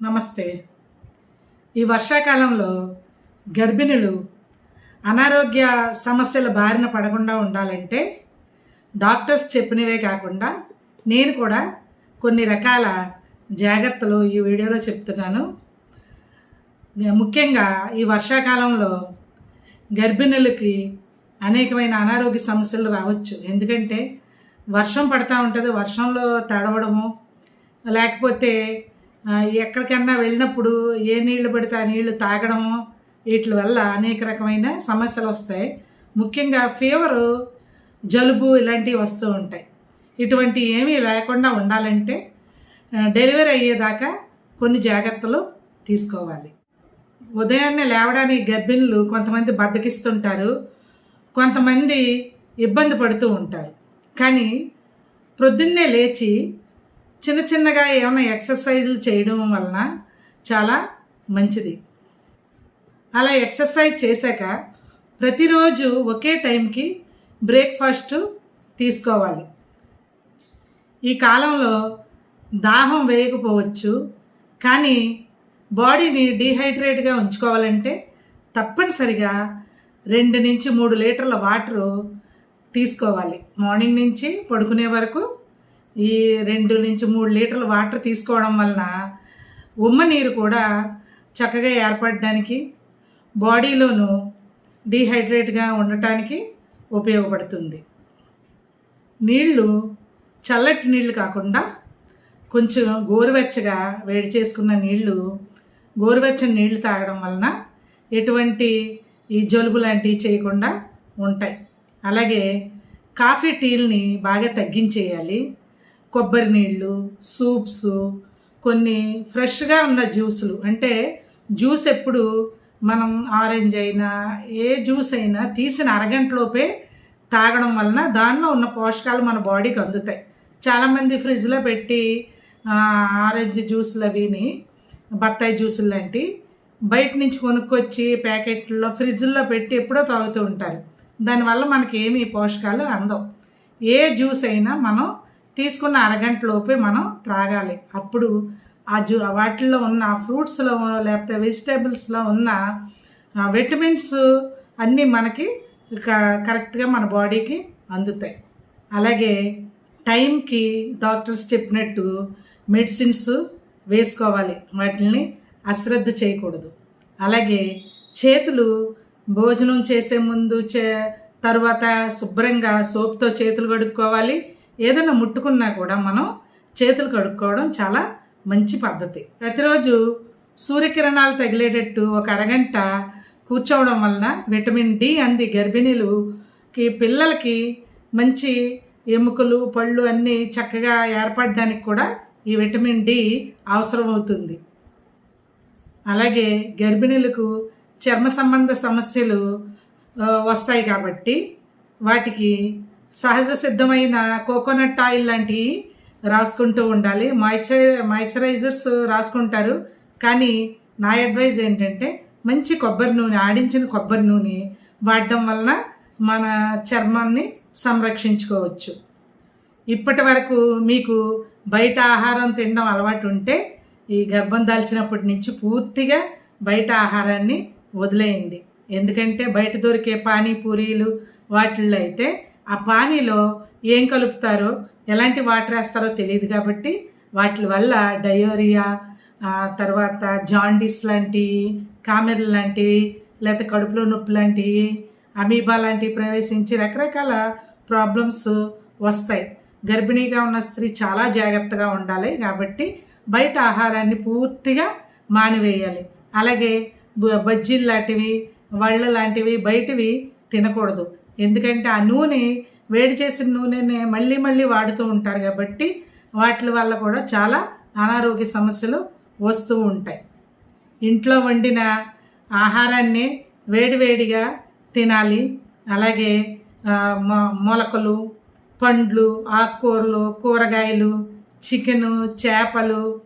నమస్తే. ఈ వర్షాకాలంలో గర్భిణులు అనారోగ్య సమస్యల బారిన పడకుండా ఉండాలంటే డాక్టర్స్ చెప్పినవే కాకుండా నేను కూడా కొన్ని రకాల జాగ్రత్తలు ఈ వీడియోలో చెప్తున్నాను. ముఖ్యంగా ఈ వర్షాకాలంలో గర్భిణులకి అనేకమైన అనారోగ్య సమస్యలు రావచ్చు. ఎందుకంటే వర్షం పడతా ఉంటుంది వర్షంలో తడవడము లేకపోతే ఎక్కడికన్నా వెళ్ళినప్పుడు ఏ నీళ్ళు పడితే ఆ నీళ్ళు తాగడము వీటి వల్ల అనేక రకమైన సమస్యలు వస్తాయి. ముఖ్యంగా ఫీవరు జలుబు ఇలాంటివి వస్తూ ఉంటాయి. ఇటువంటి ఏమీ లేకుండా ఉండాలంటే డెలివరీ అయ్యేదాకా కొన్ని జాగ్రత్తలు తీసుకోవాలి. ఉదయాన్నే లేవడానికి గర్భిణులు కొంతమంది బద్దకిస్తుంటారు కొంతమంది ఇబ్బంది పడుతూ ఉంటారు. కానీ ప్రొద్దున్నే లేచి చిన్న చిన్నగా ఏమైనా ఎక్సర్సైజులు చేయడం వలన చాలా మంచిది. అలా ఎక్సర్సైజ్ చేశాక ప్రతిరోజు ఒకే టైంకి బ్రేక్ఫాస్ట్ తీసుకోవాలి. ఈ కాలంలో దాహం వేయకపోవచ్చు కానీ బాడీని డీహైడ్రేట్గా ఉంచుకోవాలంటే తప్పనిసరిగా రెండు నుంచి మూడు లీటర్ల వాటరు తీసుకోవాలి. మార్నింగ్ నుంచి పడుకునే వరకు ఈ రెండు నుంచి మూడు లీటర్ల వాటర్ తీసుకోవడం వలన ఉమ్మ నీరు కూడా చక్కగా ఏర్పడడానికి బాడీలోను డీహైడ్రేట్గా ఉండటానికి ఉపయోగపడుతుంది. నీళ్ళు చల్లటి నీళ్ళు కాకుండా కొంచెం గోరువెచ్చగా వేడి చేసుకున్న నీళ్ళు గోరువెచ్చని నీళ్ళు తాగడం వలన ఎటువంటి ఈ జలుబు లాంటివి చేయకుండా ఉంటాయి. అలాగే కాఫీ టీల్ని బాగా తగ్గించేయాలి. కొబ్బరి నీళ్ళు సూప్స్ కొన్ని ఫ్రెష్గా ఉన్న జ్యూసులు. అంటే జ్యూస్ ఎప్పుడు మనం ఆరెంజ్ అయినా ఏ జ్యూస్ అయినా తీసిన అరగంటలోపే తాగడం వలన దానిలో ఉన్న పోషకాలు మన బాడీకి అందుతాయి. చాలామంది ఫ్రిడ్జ్లో పెట్టి ఆరెంజ్ జ్యూసులు అవిని బత్తాయి జ్యూసులు లాంటి బయట నుంచి కొనుక్కొచ్చి ప్యాకెట్లో ఫ్రిడ్జ్లో పెట్టి ఎప్పుడో తాగుతూ ఉంటారు. దానివల్ల మనకి ఏమీ పోషకాలు అందవు. ఏ జ్యూస్ అయినా మనం తీసుకున్న అరగంటలోపే మనం త్రాగాలి. అప్పుడు ఆ జ్యూ వాటిల్లో ఉన్న ఫ్రూట్స్లో లేకపోతే వెజిటేబుల్స్లో ఉన్న విటమిన్స్ అన్నీ మనకి క- కరెక్ట్గా మన బాడీకి అందుతాయి. అలాగే టైంకి డాక్టర్స్ చెప్పినట్టు మెడిసిన్స్ వేసుకోవాలి. వాటిని అశ్రద్ధ చేయకూడదు. అలాగే చేతులు భోజనం చేసే ముందు చే తర్వాత శుభ్రంగా సోప్తో చేతులు కడుక్కోవాలి. ఏదైనా ముట్టుకున్నా కూడా మనం చేతులు కడుక్కోవడం చాలా మంచి పద్ధతి. ప్రతిరోజు సూర్యకిరణాలు తగిలేటట్టు ఒక అరగంట కూర్చోవడం వలన విటమిన్ డి అంది గర్భిణీలుకి పిల్లలకి మంచి ఎముకలు పళ్ళు అన్నీ చక్కగా ఏర్పడడానికి కూడా ఈ విటమిన్ డి అవసరం అవుతుంది అలాగే గర్భిణీలకు చర్మ సంబంధ సమస్యలు వస్తాయి కాబట్టి వాటికి సహజ సిద్ధమైన కోకోనట్ ఆయిల్ లాంటివి రాసుకుంటూ ఉండాలి. మాయిశ్చర్ మాయిశ్చరైజర్స్ రాసుకుంటారు. కానీ నా అడ్వైజ్ ఏంటంటే మంచి కొబ్బరి నూనె ఆడించిన కొబ్బరి నూనె వాడడం వలన మన చర్మాన్ని సంరక్షించుకోవచ్చు. ఇప్పటి వరకు మీకు బయట ఆహారం తినడం అలవాటు ఉంటే ఈ గర్భం దాల్చినప్పటి నుంచి పూర్తిగా బయట ఆహారాన్ని వదిలేయండి. ఎందుకంటే బయట దొరికే పానీపూరీలు వాటిల్లో అయితే ఆ పానీలో ఏం కలుపుతారో ఎలాంటి వాటర్ వేస్తారో తెలియదు కాబట్టి వాటి వల్ల డయోరియా తర్వాత జాండీస్ లాంటివి కామెర్ లాంటివి లేకపోతే కడుపులో నొప్పి లాంటివి అమీబా లాంటివి ప్రవేశించి రకరకాల ప్రాబ్లమ్స్ వస్తాయి. గర్భిణీగా ఉన్న స్త్రీ చాలా జాగ్రత్తగా ఉండాలి కాబట్టి బయట ఆహారాన్ని పూర్తిగా మానివేయాలి. అలాగే బ- బజ్జీలు లాంటివి వళ్ళ లాంటివి బయటివి తినకూడదు. ఎందుకంటే ఆ నూనె వేడి చేసిన నూనెని మళ్ళీ మళ్ళీ వాడుతూ ఉంటారు కాబట్టి వాటి వల్ల కూడా చాలా అనారోగ్య సమస్యలు వస్తూ ఉంటాయి. ఇంట్లో వండిన ఆహారాన్ని వేడివేడిగా తినాలి. అలాగే మొ- మొలకలు పండ్లు ఆకుకూరలు కూరగాయలు చికెను చేపలు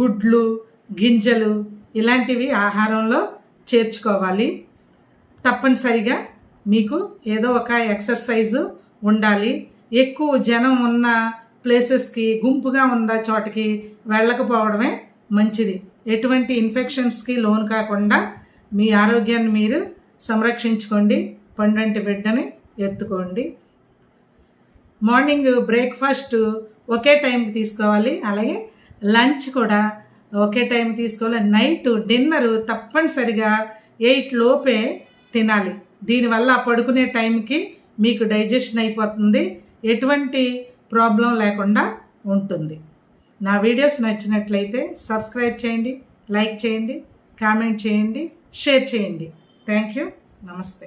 గుడ్లు గింజలు ఇలాంటివి ఆహారంలో చేర్చుకోవాలి. తప్పనిసరిగా మీకు ఏదో ఒక ఎక్సర్సైజు ఉండాలి. ఎక్కువ జనం ఉన్న ప్లేసెస్కి గుంపుగా ఉన్న చోటకి వెళ్ళకపోవడమే మంచిది. ఎటువంటి ఇన్ఫెక్షన్స్కి లోన్ కాకుండా మీ ఆరోగ్యాన్ని మీరు సంరక్షించుకోండి. పండంటి బిడ్డని ఎత్తుకోండి. మార్నింగ్ బ్రేక్ఫాస్ట్ ఒకే టైంకి తీసుకోవాలి. అలాగే లంచ్ కూడా ఒకే టైం తీసుకోవాలి. నైట్ డిన్నరు తప్పనిసరిగా ఎయిట్ లోపే తినాలి. దీనివల్ల పడుకునే టైంకి మీకు డైజెషన్ అయిపోతుంది. ఎటువంటి ప్రాబ్లం లేకుండా ఉంటుంది. నా వీడియోస్ నచ్చినట్లయితే సబ్స్క్రైబ్ చేయండి లైక్ చేయండి కామెంట్ చేయండి షేర్ చేయండి. Thank you. నమస్తే.